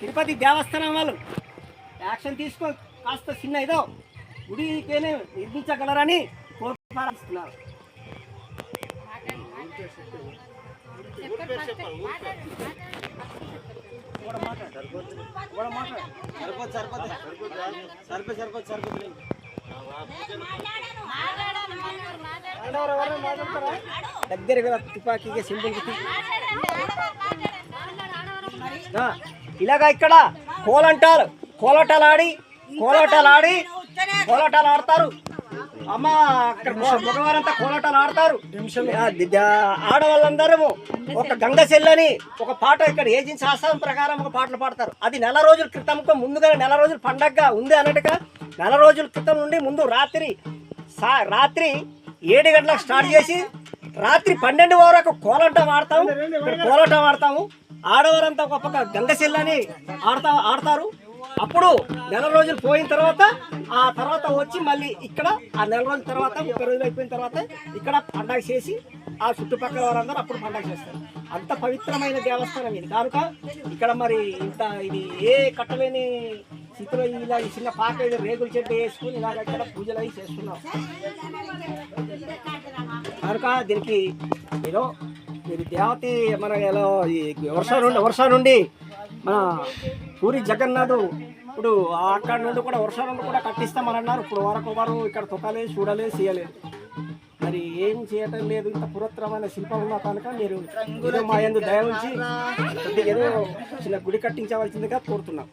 తిరుపతి దేవస్థానం వాళ్ళు. యాక్షన్ తీసుకో కాస్త చిన్న ఏదో గుడికేనే నిర్మించగలరని కోరుతున్నారు దగ్గర కదా తుపాకీగా సింపుల్ ఇలాగా ఇక్కడ కోలంటారు. కోలాటాలు ఆడి కోలాటాలు ఆడి కోలాటాలు ఆడతారు అమ్మ అక్కడ మగవారంతా కోలాటాలు ఆడతారు ఆడవాళ్ళందరూ ఒక గంగ చెల్లని ఒక పాట ఇక్కడ ఏజెన్సీ శాస్త్రం ప్రకారం ఒక పాటలు పాడతారు. అది నెల రోజుల క్రితంకు ముందుగా నెల రోజులు పండగగా ఉంది అన్నట్టుగా నెల రోజుల క్రితం నుండి ముందు రాత్రి రాత్రి ఏడు గంటలకు స్టార్ట్ చేసి రాత్రి పన్నెండు వరకు కోలాటం ఆడతాము కోలాటం ఆడతాము. ఆడవారంతా ఒక పక్క గంగ చెల్లని ఆడతా ఆడతారు. అప్పుడు నెల రోజులు పోయిన తర్వాత ఆ తర్వాత వచ్చి మళ్ళీ ఇక్కడ ఆ నెల రోజుల తర్వాత ముప్పై రోజులు అయిపోయిన తర్వాత ఇక్కడ పండగ చేసి ఆ చుట్టుపక్కల వారందరూ అప్పుడు పండగ చేస్తారు. అంత పవిత్రమైన దేవస్థానం ఇది. కనుక ఇక్కడ మరి ఇంత ఇది ఏ కట్టలేని స్థితిలో ఇలా ఈ చిన్న పాక ఇది రేగుల చెట్టు వేసుకుని ఇలాగ ఇక్కడ పూజలు అవి చేస్తున్నాం కనుక దీనికి ఏదో ఇది దేవతి మన ఎలా ఈ వర్ష నుండి వర్ష నుండి మన పూరి జగన్నాథ్ ఇప్పుడు అక్కడ నుండి కూడా వర్ష నుండి కూడా కట్టిస్తామని అన్నారు ఇప్పుడు వరకు వారు ఇక్కడ తొక్కలేదు చూడలేదు చేయలేదు మరి ఏం చేయటం లేదు. ఇంత పురాతనమైన శిల్పం ఉన్న కనుక మీరు ఏదో మా యందు దయ ఉంచి కొద్దిగా ఏదో చిన్న గుడి కట్టించవలసిందిగా కోరుతున్నాం.